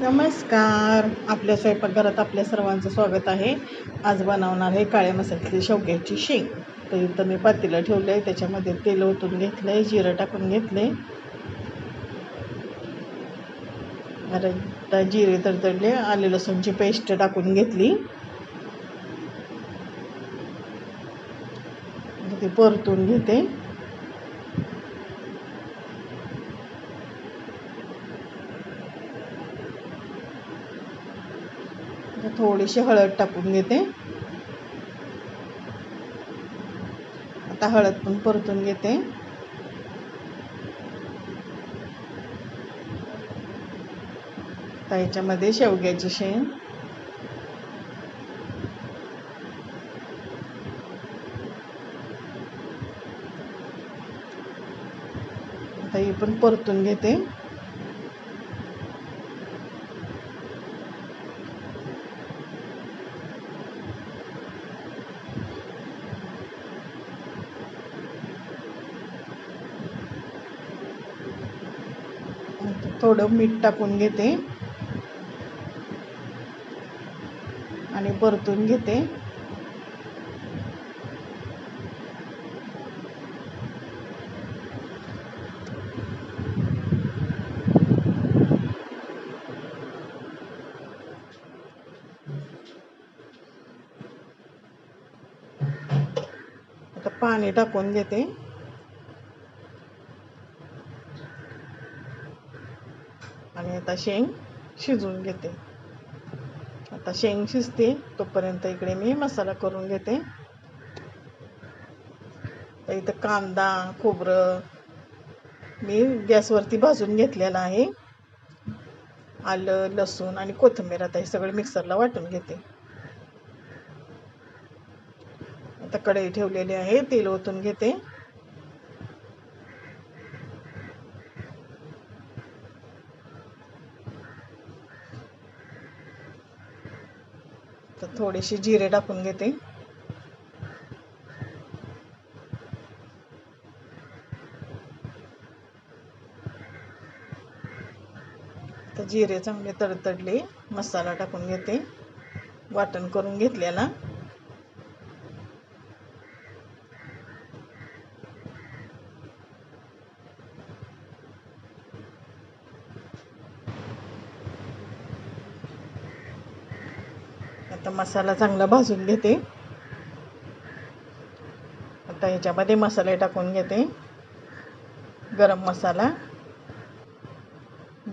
नमस्कार. आपल्या स्वयंपाकघरात आपल्या सर्वांचं स्वागत आहे. आज बनवणार आहे काळ्या मसाल्यातली शेवग्याची शेंग. तर इथं मी पातेलं ठेवलं आहे त्याच्यामध्ये तेल ओतून घेतलं आहे जिरं टाकून घेतले आता जिरे तडतडले आले लसूणची पेस्ट टाकून घेतली. आता ती परतून घेते. थोडीशी हळद टाकून घेते. आता हळद पण परतून घेते. आता याच्यामध्ये शेवग्याची शेण. आता ही पण परतून घेते. थोडं मीठ टाकून घेते. आणि परतून घेते. आता पाणी टाकून घेते. आणि आता शेंग शिजवून घेते. आता शेंग शिजते तोपर्यंत इकडे मी मसाला करून घेते. तर इथं कांदा खोबरं मी गॅसवरती भाजून घेतलेला आहे. आलं लसूण आणि कोथिंबीर आता हे सगळं मिक्सरला वाटून घेते. आता कढई ठेवलेली आहे तेल ओतून घेते. तर थोडेसे जिरे टाकून घेते. तर जिरे चांगले तडतडले मसाला टाकून घेते. वाटण करून घेतलेला. आता मसाला चांगला भाजून घेते. आता ह्याच्यामध्ये मसाले टाकून घेते. गरम मसाला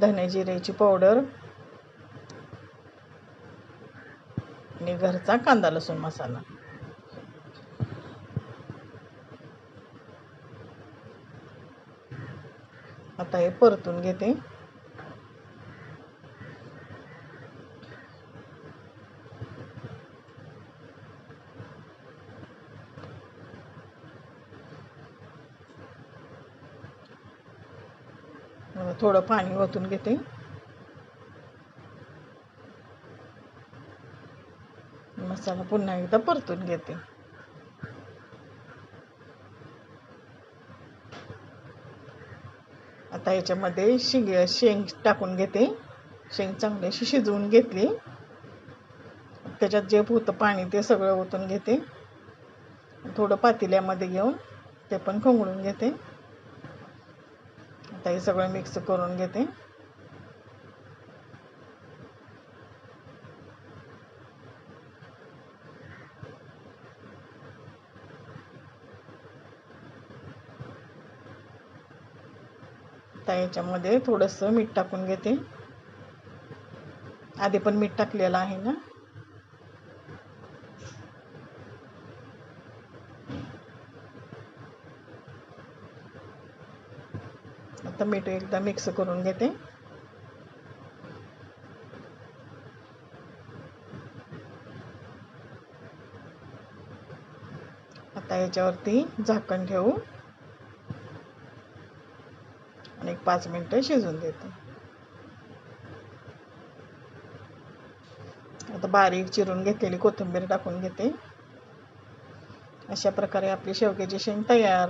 धने जिऱ्याची पावडर आणि घरचा कांदा लसूण मसाला. आता हे परतून घेते. थोडं पाणी ओतून घेते. मसाला पुन्हा एकदा परतून घेते. आता याच्यामध्ये शिंग शेंग टाकून घेते. शेंग चांगली अशी शिजवून घेतली. त्याच्यात जे होतं पाणी ते सगळं ओतून घेते. थोडं पातेल्यामध्ये घेऊन ते पण खवळून घेते. आता हे सगळं मिक्स करून घेते. आता याच्यामध्ये थोडंसं मीठ टाकून घेते. आधी पण मीठ टाकलेलं आहे ना? टमेटो एकदा मिक्स करून घेते. आता याच्यावरती झाकण ठेवू. आणि एक पाच मिनटं शिजून देते. आता बारीक चिरून घेतलेली कोथिंबीर टाकून घेते. अशा प्रकारे आपली शेवग्याची शेंग तयार